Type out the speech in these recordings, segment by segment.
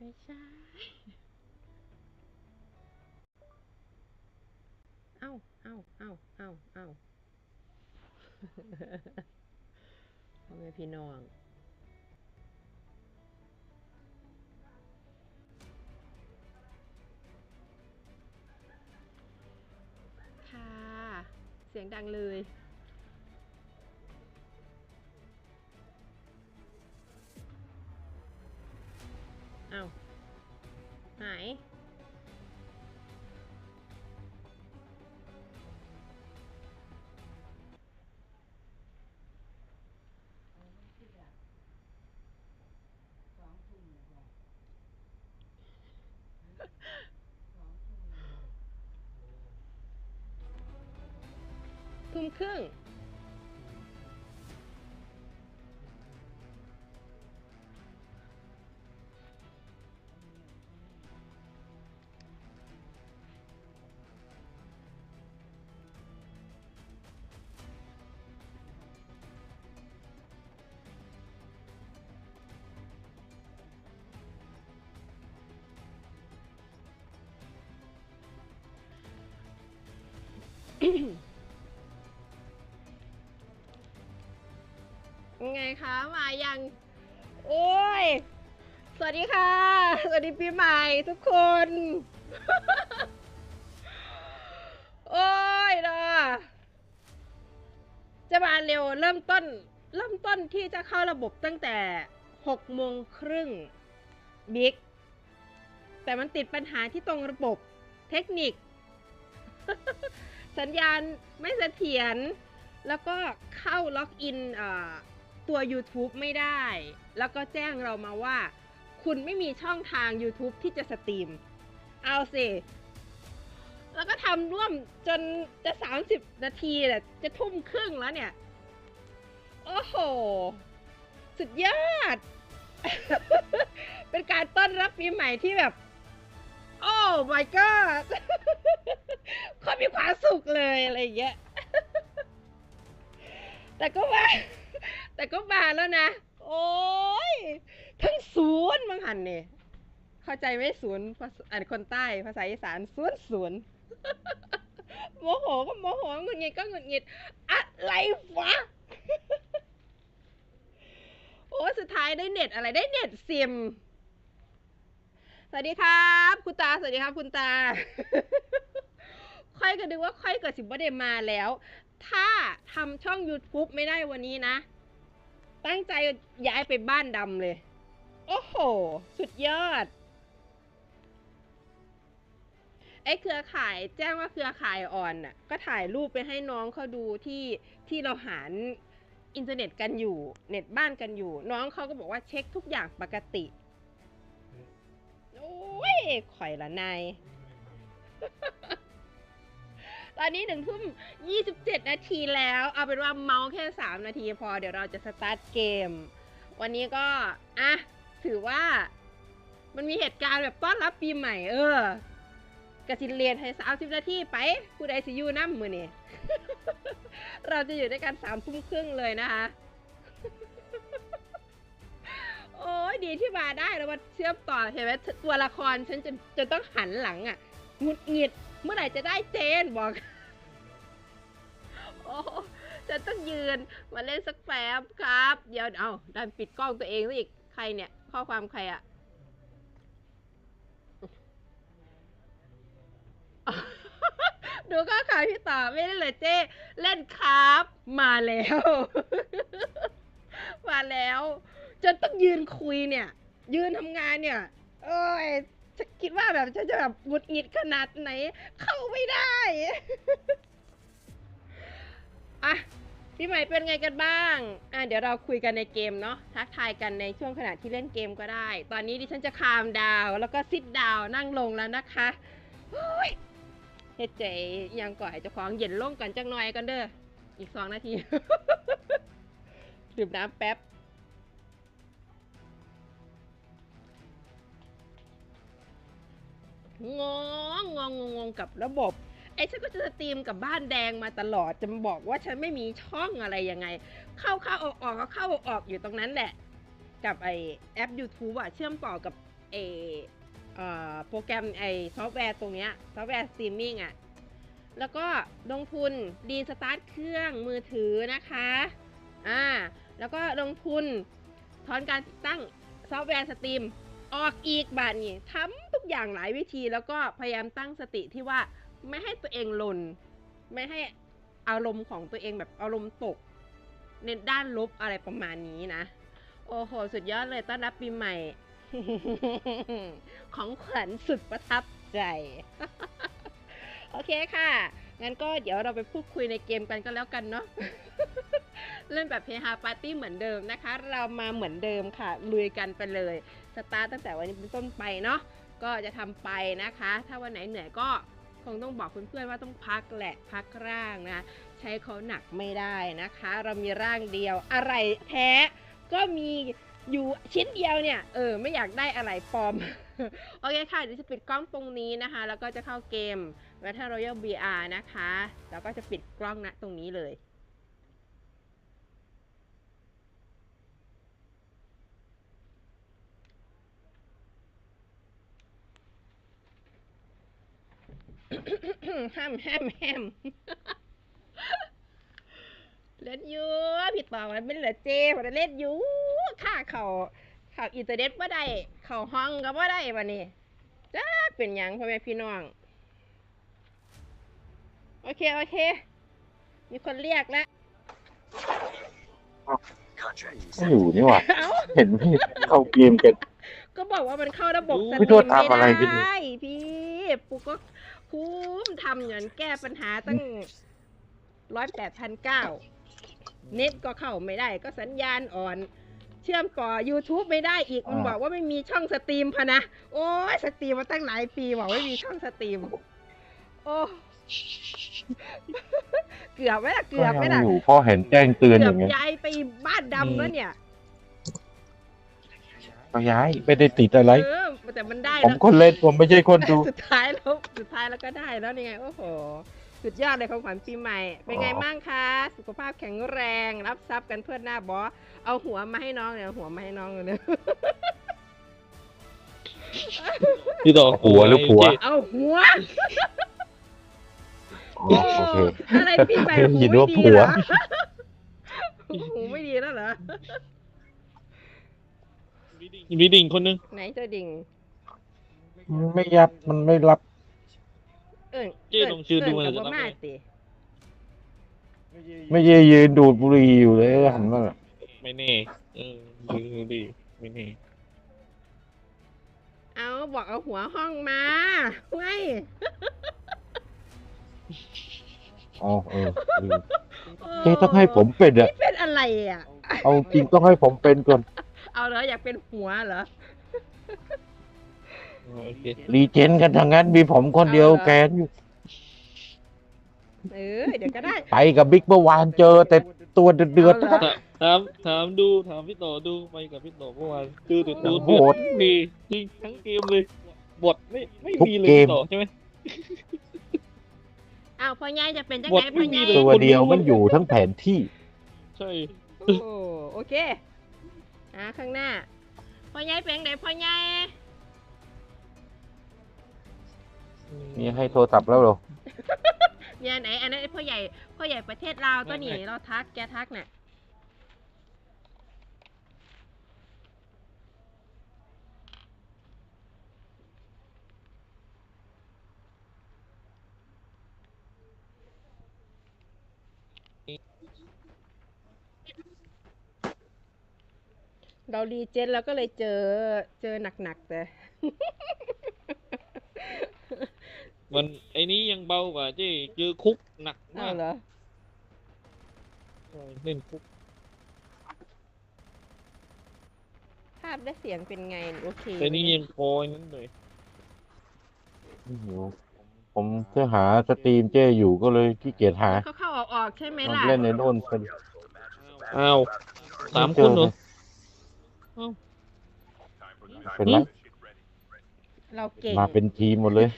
ไม่ใช่ เอ้าเอ้าเอ้าเอ้าเอ้าพ่อแม่พี่น้องค่ะ เสียงดังเลย ครึ่งยั คะ มายังโอ้ย สวัสดีค่ะ สวัสดีปีใหม่ทุกคน โอ้ยนะจะมาเร็วเริ่มต้น เริ่มต้นที่จะเข้าระบบตั้งแต่หกโมงครึ่งบิ๊กแต่มันติดปัญหาที่ตรงระบบเทคนิค สัญญาณไม่เสถียรแล้วก็เข้าล็อกอินอ่อ ตัว YouTube ไม่ได้ แล้วก็แจ้งเรามาว่า คุณไม่มีช่องทาง YouTube ที่จะสตรีม เอาสิแล้วก็ทำร่วมจนจะ 30 นาทีแหละจะทุ่มครึ่งแล้วเนี่ย โอ้โห สุดยอด เป็นการต้อนรับปีใหม่ที่แบบ โอ้ my god โคนมีความสุขเลยอะไรอย่างเงี้ย แต่ก็มา แต่ก็มาแล้วนะ โอ้ย ทั้งศูนย์มังหันเนี่ยเข้าใจไหมศูนย์ภาษาอ่านคนใต้ภาษาอีสานศูนย์ศูนย์โมโหก็โมโหหงุดหงิดก็หงุดหงิดอะไรวะโอ้สุดท้ายได้เน็ตอะไรได้เน็ตซิม สวัสดีครับ คุณตา สวัสดีครับ คุณตา ค่อยก็นึกว่าค่อยเกิดสิบว่าเดมาแล้ว ถ้าทำช่อง YouTube ไม่ได้วันนี้นะ ตั้งใจย้ายไปบ้านดำเลย โอ้โห สุดยอด ไอ้เครือข่ายแจ้งว่าเครือข่ายอ่อนน่ะ ก็ถ่ายรูปไปให้น้องเขาดูที่ที่เราหารอินเทอร์เน็ตกันอยู่ เน็ตบ้านกันอยู่ น้องเขาก็บอกว่าเช็คทุกอย่างปกติ โอ้ยข่อยละนาย ตอนนี้หนึ่งทุ่มยี่สิบเจ็ดนาทีแล้ว เอาเป็นว่าเมาส์แค่สามนาทีพอ เดี๋ยวเราจะสตาร์ทเกม วันนี้ก็ อะ ถือว่า มันมีเหตุการณ์แบบต้อนรับปีใหม่ เออกสิเรียนให้สามสิบนาทีไปผู้ใดสิยูน้ำมือนี่เราจะอยู่ด้วยกันสามทุ่มครึ่งเลยนะคะ โอ้ยดีที่มาได้แล้วมาเชื่อมต่อเห็นไหมตัวละครฉันจะจะต้องหันหลังอะ หงุดหงิด เมื่อไหร่จะได้เจนบอก โอ้จะต้องยืนมาเล่นสักแป๊บครับ เดี๋ยวเอาดันปิดกล้องตัวเองซะอีก ใครเนี่ย ข้อความใครอะดูข้อข่าวพี่ต่อไม่ได้เลยเจ้เล่นครับ มาแล้ว มาแล้วจนต้องยืนคุยเนี่ย ยืนทำงานเนี่ย เอ้ย จะคิดว่าแบบจะจะแบบหงุดหงิดขนาดไหน เข้าไม่ได้อะพี่ใหม่เป็นไงกันบ้าง อะเดี๋ยวเราคุยกันในเกมเนาะ ทักทายกันในช่วงขณะที่เล่นเกมก็ได้ ตอนนี้ดิฉันจะคามดาว แล้วก็ซิดดาวนั่งลงแล้วนะคะโอ้ยเฮ็ดใจยังก่อยเจะของเย็นลงกันจังหน่อยกันเด้อ อีกสองนาที ดื่มน้ำแป๊บ งงงงงงกับระบบ ไอ้ฉันก็จะสตรีมกับบ้านแดงมาตลอดจะมาบอกว่าฉันไม่มีช่องอะไรยังไง เข้าเข้าออกออกก็เข้าออกอยู่ตรงนั้นแหละ กับไอแอป YouTube อะเชื่อมต่อกับเอเอ่อโปรแกรมไอซอฟต์แวร์ตรงเนี้ยซอฟต์แวร์สตรีมมิ่งอะแล้วก็ลงทุนดีสตาร์ทเครื่องมือถือนะคะอ่าแล้วก็ลงทุนถอนการติดตั้งซอฟต์แวร์สตรีม ออกอีกบาทนี่ทำทุกอย่างหลายวิธีแล้วก็พยายามตั้งสติที่ว่าไม่ให้ตัวเองหล่นไม่ให้อารมณ์ของตัวเองแบบอารมณ์ตกในด้านลบอะไรประมาณนี้นะ โอ้โห สุดยอดเลยต้อนรับปีใหม่ ของขวัญสุดประทับใจ โอเคค่ะ งั้นก็เดี๋ยวเราไปพูดคุยในเกมกันก็แล้วกันเนาะ เล่นแบบเฮฮาปาร์ตี้เหมือนเดิมนะคะ เรามาเหมือนเดิมค่ะ ลุยกันไปเลย สตาร์ตตั้งแต่วันนี้เป็นต้นไปเนาะ ก็จะทำไปนะคะ ถ้าวันไหนเหนื่อยก็คงต้องบอกเพื่อนๆว่าต้องพักแหละพักร่างนะ ใช้เขาหนักไม่ได้นะคะ เรามีร่างเดียว อะไรแท้ก็มีอยู่ชิ้นเดียวเนี่ย เออ ไม่อยากได้อะไรปลอม โอเคค่ะเดี๋ยวจะปิดกล้องตรงนี้นะคะ แล้วก็จะเข้าเกม Battle Royale BR นะคะแล้วก็จะปิดกล้องณตรงนี้เลยห้ามห้ามห้ามเล่นอยู่ผิดต่อมันเป็นเหลือเจมันเล่นอยู่ค่าเขาเขาอินเทอร์เน็ตว่าได้เขาห้องก็ว่าได้วันนี้จ้าเป็นยังพ่อแม่พี่น้อง โอเค โอเค มีคนเรียกแล้วไม่อยู่นี่หว่า เอ้า เห็นพี่เข้าเกมกัน ก็บอกว่ามันเข้าระบบสตไม่รีโทมษทำอะไรไม่กันอยู่ได้พี่ปูก็คุ้มทำอย่างแก้ปัญหาตั้งร้อยแปดพันเก้าเน็ตก็เข้าไม่ได้ ก็สัญญาณอ่อน เชื่อมต่อ YouTube ไม่ได้อีก มันบอกว่าไม่มีช่องสตรีมพะนะ โอ้ยสตรีมมาตั้งหลายปีบอกไม่มีช่องสตรีม โอ้ เกือบไหมล่ะเกือบไหมก็ยัล่ะงอยู่พอเห็นแจ้งเตือนเกืออบย่างเงี้ยย้ายไปบ้านดำแล้วเนี่ยก็ย้ายไม่ได้ติดอะไร เออแต่มันได้ผมแล้วคนเล่นผมไม่ใช่คนดู สุดท้ายแล้วสุดท้ายแล้วก็ได้แล้วนี่ไงโอ้โหสุดยอดเลยของขวัญปีใหม่ เป็นไงอ๋อ บ้างคะ สุขภาพแข็งแรง รับทรัพย์กันเพื่อนหน้าบอสเอาหัวมาให้น้องเนี่ยเอาหัวมาให้น้องเลยเนี่ยพี่ต่อหัวหรือผัว เอาหัวอ๋อ โอเคอะไรปีใหม่ได้หูยินไม่ว่าดีผัเหวรอหูไม่ดีแล้วเหรอ มีดิ่งคนนึงไหนเจ้าดิ่งมันไม่ยับมันไม่รับ เอิญเจ๊ลงชื่อดูเอิเลญยกับจะบ่รับมาไหมติ ไม่ใช่ยืนดูดบุหรี่อยู่เลยหันมาไม่แน่เออดูดิไม่แน่เอาบอกเอาหัวห้องมาไว้ อ๋อเออลืมเจ๊ต้องให้ผมเป็นอะเป็นอะไรอะ เอาจริงต้องให้ผมเป็นก่อนเอาเหรออยากเป็นหัวเหรอ โอเครีเจนกันทางนั้นมีผมคนเดียวเอาเหรอ แกนอยู่เออเดี๋ยวก็ได้ ไปกับบิ๊กเมื่อวานเจอ แต่ตัวเดือดๆเอาทั้งเหรนั้นอถามถามดูถามพี่ต่อดูไปกับพี่ต่อเมื่อวานดูดูดูโหดดีจริงทั้งเกมเลยบทไม่ไม่ทุกมีเลยเกมพี่ต่อใช่ไหมเอาพ่อใหญ่จะเป็นจังบไงทพ่อไม่ใหมีญ่เลยตัวเดียวมันอยู่ทั้งแผนที่ ใช่ โอ้โอเคอะข้างหน้าพ่อใหญ่เป็นจังไงพ่อใหญ่มีให้โทรศัพท์แล้วเหรอ เนี่ยไหนอันนั้นพ่อใหญ่พ่อใหญ่ประเทศลาวตัวนี้เราทักแกทักน่ะ เรารีเจนแล้วก็เลยเจอเจอหนักๆแต่ มันไอ้นี้ยังเบากว่าเจ๊เจอคุกหนักเอามากเหรอใช่เล่นคุก ภาพและเสียงเป็นไง โอเคแต่นี่ไหมยังพอนั้นเลยไม่รู้ผมเพื่อหาสตรีมเจ้อยู่ก็เลยขี้เกียจหา เขาเข้าออกออกๆใช่ไหมมันล่ะ เล่นในโน่นเป็นอ้าวสามคนเหรอ เป็นไรเราเก่ง มาเป็นทีมหมดเลย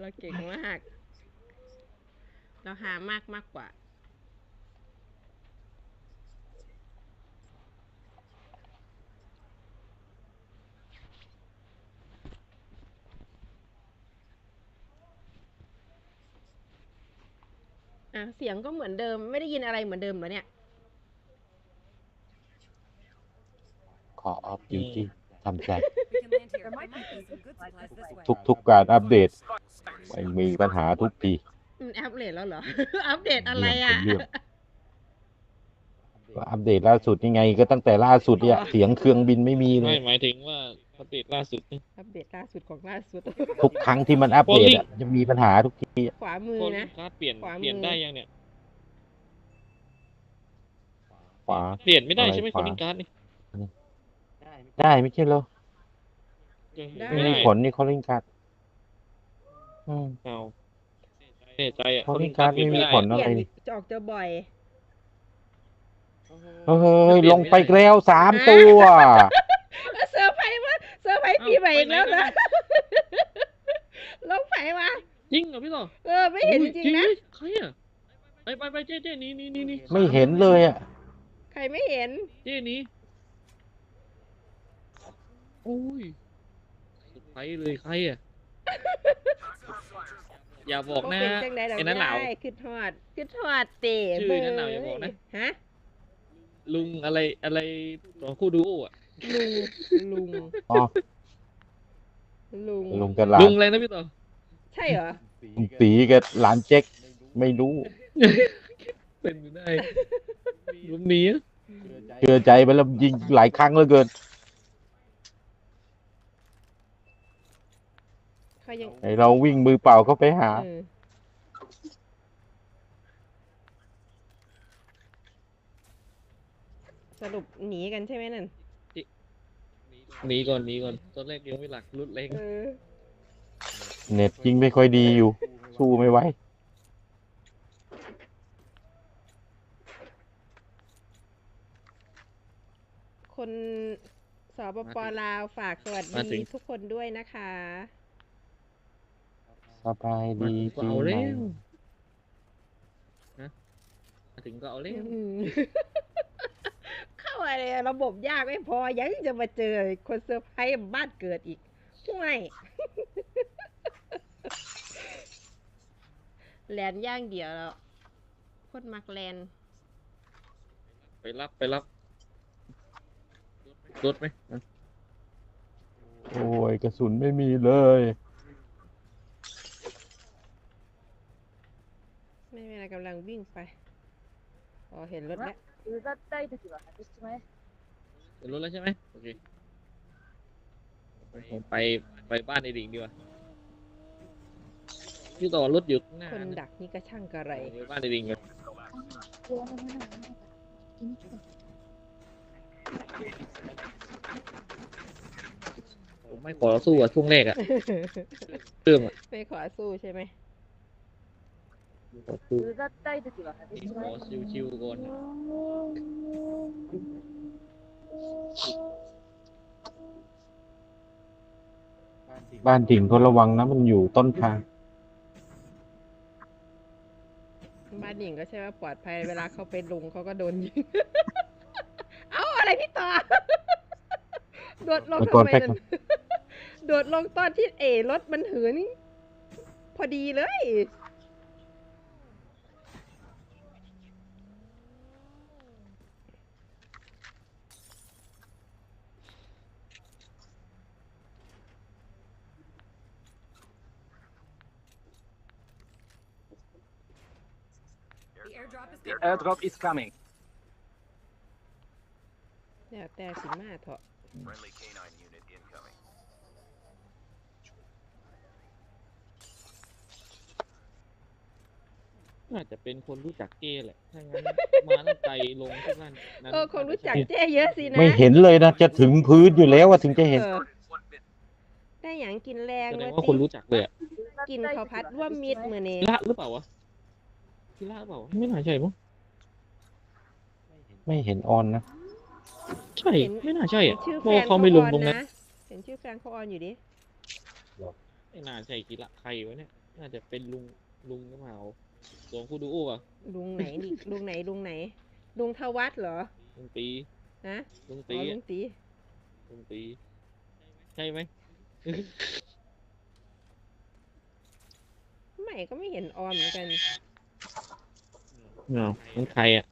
เราเก่งมาก เราหามากมากกว่าเสียงก็เหมือนเดิม ไม่ได้ยินอะไรเหมือนเดิมเหรอเนี่ย อออฟดิวตี้ทำใจ We can land here. There might be some good supplies this way. ทุกทุกการอัปเดตไม่มีปัญหาทุกทีมันอัปเดตแล้วเหรอ อัปเดตอะไรอะเรื่องก็อัปเดตล่าสุดยังไง ก็ตั้งแต่ล่าสุดเนี่ยอ๋อเสียงเครื่องบินไม่มีเลไม่ย หมายถึงว่าอัปเดตล่าสุดนี่อัปเดตล่าสุดของล่าสุด ทุกครั้งที่มันอัปเดตอะจะมีปัญหาทุกทีอะขวามือโคนะ การ์ดเปลี่ยนขวามือ เปลี่ยนได้ยังเนี่ย ขวา เปลี่ยนไม่ได้อะไรใช่ไหมขโควา ลิ่งการ์ดนี่ ได้ไม่ใช่เหรอได้ ไม่มีผลนี่เขาเล่นการ์ดอืมเอาแน่ใจอะเพราะลิ่งการ์ดไม่มีผลเปลี่ยนอะไรจะออกจะบ่อย เฮ้ยลงไปแล้วสามตัว เซอร์ไพรส์มาเซอร์ไพรส์ปีใหม่อีกแล้วนะลงไผ่มาจริงเหรอพี่ต่อเออไม่เห็นจริงๆนะ ใครอะไปไปไปเจ๊เจ๊หนี้นี่นี่นี่ไม่เห็นเลยอะใครไม่เห็น เจ๊หนี้ โอ้ยใครเลยใครอะ อย่าบอกนะเป็นจังไดดอกไอ้นั่นเหลาได้คือทอดคือทอดเตะชื่อไอ้นั่นเหลาอย่าบอกนะ ฮะ ลุงอะไรอะไรของคู่ดูโออะ ลุง ลุง อ๋อ ลุง ลุงกับหลานลุงอะไรนะพี่ต่อ ใช่เหรอ ลุงตีกับหลานเจ๊กไม่รู้เป็นไปได้ลุงหนี้อะเชื่อใจไปแล้วยิงหลายครั้งเหลือเกิน เขายังไอเราวิ่งมือเปล่าเข้าไปหา เออสรุปหนีกันใช่ไหมนั่นหนีก่อนหนีก่อนตอนแรกยังไม่หลักรุดเล็กเออเน็ตยิงไม่ค่อยดีอยู่ สู้ไม่ไหวคนสปปลาวฝากสวัสดีทุกคนด้วยนะคะ สบายมาดีถึงก็ปีเอาใหม่แล้วนะมาถึงก็เอาแล้วอืมเข้าอะไรอะระบบยากไม่พอ ยังจะมาเจอคนเซอร์ไพรส์บ้านเกิดอีกไม่แลนย่างเดียวแล้วโคตรมักแลนไปรับไปรับรถไหมอะโอ้ยกระสุนไม่มีเลย ไม่เป็นไรกำลังวิ่งไป อ๋อ เห็นรถแล้ว うざったい時は外しちまえ。 เห็นรถแล้วใช่ไหมโอเคไปไปบ้านไอ้ดิ่งดีกว่าพี่ต่อรถอยู่ข้างหน้า คน นะ ดักนี่ก็ช่างกระไร ไปบ้านไอ้ดิ่งกันผมไม่ขอสู้อะช่วงแรกอะเรื่องอะ ไม่ขอสู้ใช่ไหม ขอสู้ うざったい時は外し ข ちま อ え。 ชิวๆก่อนอะ บ้านถิ่งเขาระวังนะมันอยู่ต้นทาง บ้านหญิงก็ใช่ว่าปลอดภัยเวลาเขาไปลงเขาก็โดนยิง เอาอะไรพี่ต่อ โดดลง ไป ทำ ก่อน ไม ไป นั่ ก่อน น โดดลงตอนที่เอรถมันหืนพอดีเลย airdrop is The coming. airdrop is coming. แล้วแต่สิมาเถอะ Friendly canine unit incoming. น่าจะเป็นคนรู้จักเก้แหละ ถ้างั้น มาตั้งไกลลงที่นั่นนั้นเออคงรู้จักเจ้เยอะสินะ ไม่เห็นเลยนะ จะถึงพื้นอยู่แล้วว่าถึงจะเห็น เออได้อย่างกินแรงแสดงว่าว่าคนรู้จักเลยอะกินข้าวพัดร่วมมิตรมือนี้พิระหรือเปล่าวะ พิระหรือเปล่าวะไม่น่าใช่มั้งไม่เห็นออนนะ ใช่ ไม่น่าใช่เห็อะนชื่อเพแฟราะว่านเขาไม่ลงตรงนั้นนะเห็นชื่อแฟนเขาออนอยู่ดิไม่น่าใช่กีระใครวะเนี่ย น่าจะเป็นลุงลุงหรือเปล่าสองคู่ดูโอ้อะลุงไหนดิลุงไหนลุงไหนลุงทวัฒน์เหรอลุงตีฮะลุงอ๋ตีอลุอะงตีลุงตีใช่ไหมใหม่ก็ไม่เห็นออมเหมือนกัน อ้าวมันใครอะ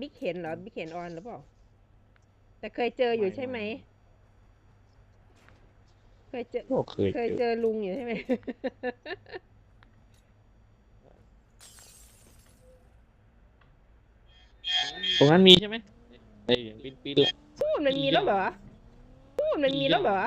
บิ๊กเห็นเหรอ บิ๊กเห็นออนหรือเปล่า แต่เคยเจออยู่ใช่ไหม เคยเจอ ก็เคยเคยเจเจออลุงอยู่ใช่ไหม ตรงนั้นมีใช่ไหมไอ้อย่างปิ้นปิ้นๆเลยพูดมันมีแล้วเหรอ พูดมันมีแล้วเหรอ